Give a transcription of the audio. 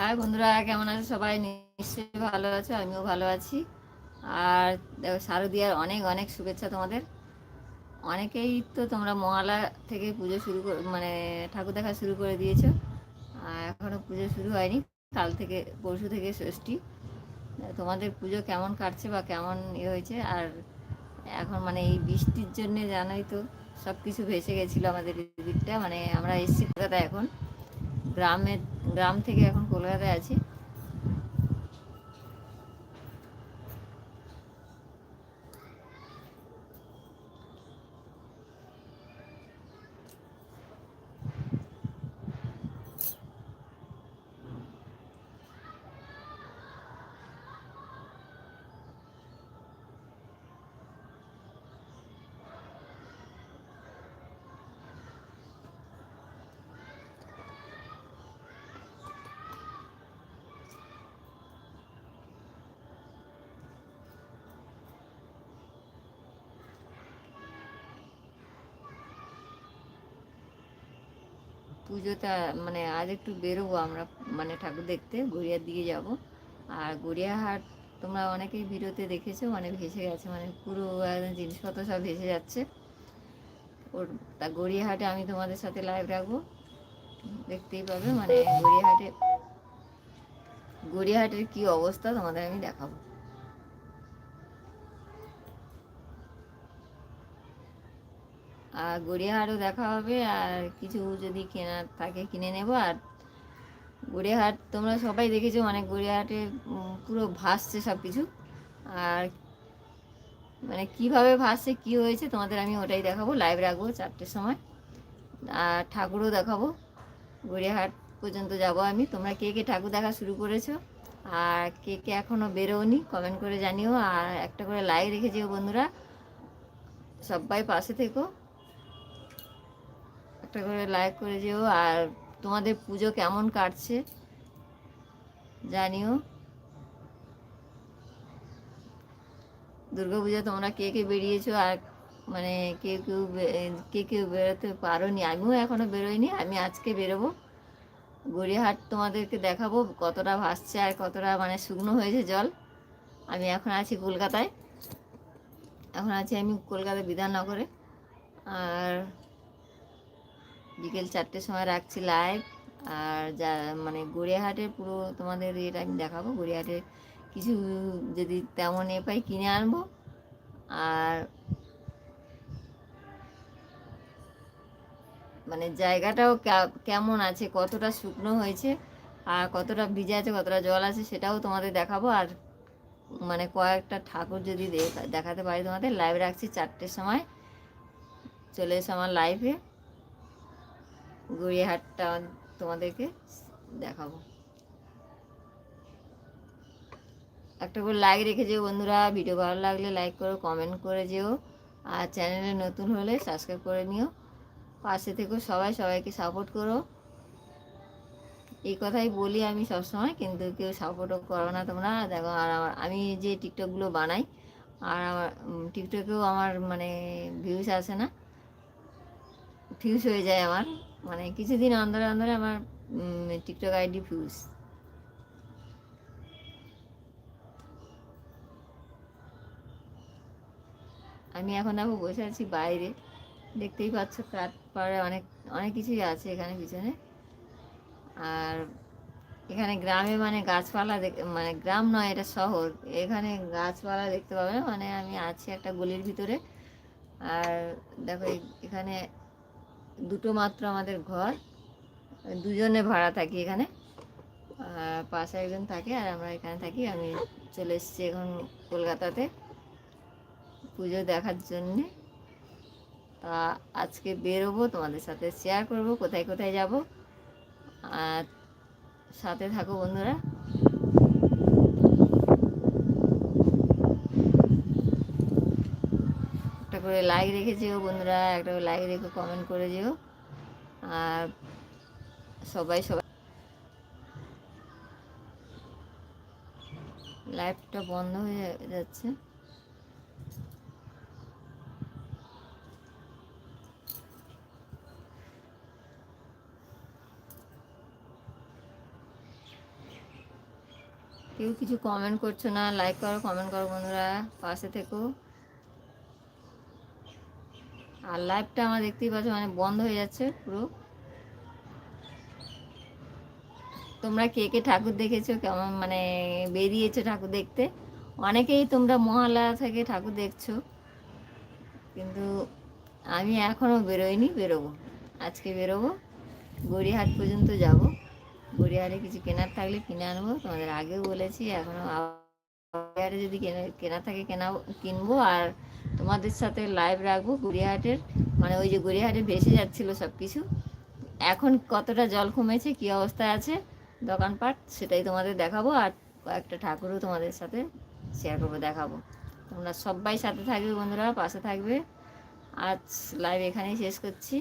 High বন্ধুরা, কেমন আছে সবাই? নিশ্চয়ই ভালো আছো, আমিও ভালো আছি। আর শারদীয়ার অনেক অনেক শুভেচ্ছা তোমাদের। অনেকেই তো তোমরা মহালা থেকে পুজো শুরু মানে ঠাকুর দেখা শুরু করে দিয়েছ। আর এখনও পুজো শুরু হয়নি, কাল থেকে, পরশু থেকে ষষ্ঠী। তোমাদের পুজো কেমন কাটছে বা কেমন ইয়ে হয়েছে? আর এখন মানে এই বৃষ্টির জন্যে জানোই তো সব কিছু ভেসে গেছিল আমাদের দিকটা মানে আমরা এসছি কলকাতা এখন। গ্রামের গ্রাম থেকে এখন কলকাতায় আছি। পুজোটা মানে আজ একটু বেরোবো আমরা মানে ঠাকুর দেখতে, গড়িয়ার দিকে যাব। আর গড়িয়াহাট তোমরা অনেকেই ভিডিওতে দেখেছ মানে ভেসে গেছে মানে পুরো জিনিসপত্র সব ভেসে যাচ্ছে। ওর, তা গড়িয়াহাটে আমি তোমাদের সাথে লাইভ রাখব। দেখতেই পাবে মানে গড়িয়াহাটে, গড়িয়াহাটের কি অবস্থা তোমাদের আমি দেখাবো। আর গড়িয়াহাটও দেখা হবে, আর কিছু যদি কেনার থাকে কিনে নেব। আর গড়িয়াহাট, তোমরা সবাই দেখেছ মানে গড়িয়াহাটে পুরো ভাসছে সব কিছু আর মানে কীভাবে ভাসছে, কি হয়েছে, তোমাদের আমি ওটাই দেখাবো। লাইভ রাখব চারটের সময়। আর ঠাকুরও দেখাবো। গড়িয়াহাট পর্যন্ত যাব আমি। তোমরা কে কে ঠাকুর দেখা শুরু করেছ? আর কে কে এখনও বেরোনি কমেন্ট করে জানিও। আর একটা করে লাইক রেখে যেও বন্ধুরা। সবাই পাশে থেকো। একটা করে লাইক করে যেও। আর তোমাদের পুজো কেমন কাটছে? জানিও। দুর্গা পুজো তোমরা কে কে বেরিয়েছো? আর মানে কেউ কেউ কে কেউ বেরোতে পারো নি আমিও এখনও বেরোইনি, আমি আজকে বেরোবো। গড়িয়াহাট তোমাদেরকে দেখাবো কতটা ভাসছে আর কতটা মানে শুকনো হয়েছে জল। আমি এখন আছি কলকাতায়। এখন আছি আমি কলকাতা বিধাননগরে। আর বিকেল চারটের সময় রাখছি লাইভ আর যা মানে গড়িয়াহাটের পুরো তোমাদের এটা আমি দেখাবো। গড়িয়াহাটে কিছু যদি তেমন এ পাই কিনে আনব। আর মানে জায়গাটাও কেমন আছে, কতটা শুকনো হয়েছে, আর কতটা ভিজে আছে, কতটা জল আছে, সেটাও তোমাদের দেখাবো। আর মানে কয়েকটা ঠাকুর যদি দেখাতে পারি তোমাদের লাইভ রাখছি চারটের সময়। চলে এসো আমার লাইভে গড়িয়াহাটটা তোমাদেরকে দেখাবো। একটা করে লাইক রেখে যেও বন্ধুরা ভিডিও ভালো লাগলে লাইক করো কমেন্ট করে যেও, আর চ্যানেলে নতুন হলে সাবস্ক্রাইব করে নিও। পাশে থেকেও সবাই, সবাইকে সাপোর্ট করো। এই কথাই বলি আমি সবসময়, কিন্তু কেউ সাপোর্টও করো না তোমরা। দেখো, আর আমার আমি যে টিকটকগুলো বানাই, আর আমার টিকটকেও আমার মানে ভিউজ আসে না। ফিউজ হয়ে যায় আমার। মানে কিছুদিন অন্দরে অন্দরে আমার টিকটক আইডি ফিউজ আমি এখন দেখো বসে আছি বাইরে। দেখতেই পাচ্ছ কাঠ পাড়ে অনেক অনেক কিছুই আছে এখানে পিছনে। আর এখানে গ্রামে মানে গাছপালা মানে গ্রাম নয়, এটা শহর। এখানে গাছপালা দেখতে পাবে মানে আমি আছি একটা গলির ভিতরে। আর দেখো এখানে দুটো মাত্র আমাদের ঘর। দুজনে ভাড়া থাকি এখানে। পাশে একজন থাকে আর আমরা এখানে থাকি। আমি চলে এসেছি এখন কলকাতাতে পুজো দেখার জন্যে। তা আজকে বেরোবো, তোমাদের সাথে শেয়ার করব, কোথায় কোথায় যাব। আর সাথে থাকো বন্ধুরা। করে লাইক রেখে যেও বন্ধুরা, একটা করে লাইক রেখে কমেন্ট করে যেও। আর সবাই সবাই লাইভটা বন্ধ হয়ে যাচ্ছে। কেউ কিছু কমেন্ট করছ না লাইক করো কমেন্ট করো বন্ধুরা, পাশে থেকো। আর লাইভটা আমার দেখতেই পাচ্ছ মানে বন্ধ হয়ে যাচ্ছে পুরো। তোমরা কে কে ঠাকুর দেখেছ? কেমন মানে বেরিয়েছো ঠাকুর দেখতে? অনেকেই তোমরা মহালয়া থেকে ঠাকুর দেখছ, কিন্তু আমি এখনও বেরোইনি, বেরোবো। আজকে বেরোবো, গড়িয়াহাট পর্যন্ত যাব। গড়িয়াহাটে কিছু কেনার থাকলে কিনে আনব, তোমাদের আগেও বলেছি এখনও গড়িয়াহাটে যদি কেনা থাকে কেনা, কিনবো আর তোমাদের সাথে লাইভ রাখব গড়িয়াহাটের। মানে ওই যে গড়িয়াহাটে ভেসে যাচ্ছিল সব কিছু এখন কতটা জল কমেছে, কী অবস্থায় আছে, দোকানপাট সেটাই তোমাদের দেখাবো আর কয়েকটা ঠাকুরও তোমাদের সাথে শেয়ার করব, দেখাবো। তোমরা সবাই সাথে থাকবে বন্ধুরা, পাশে থাকবে। আজ লাইভ এখানেই শেষ করছি।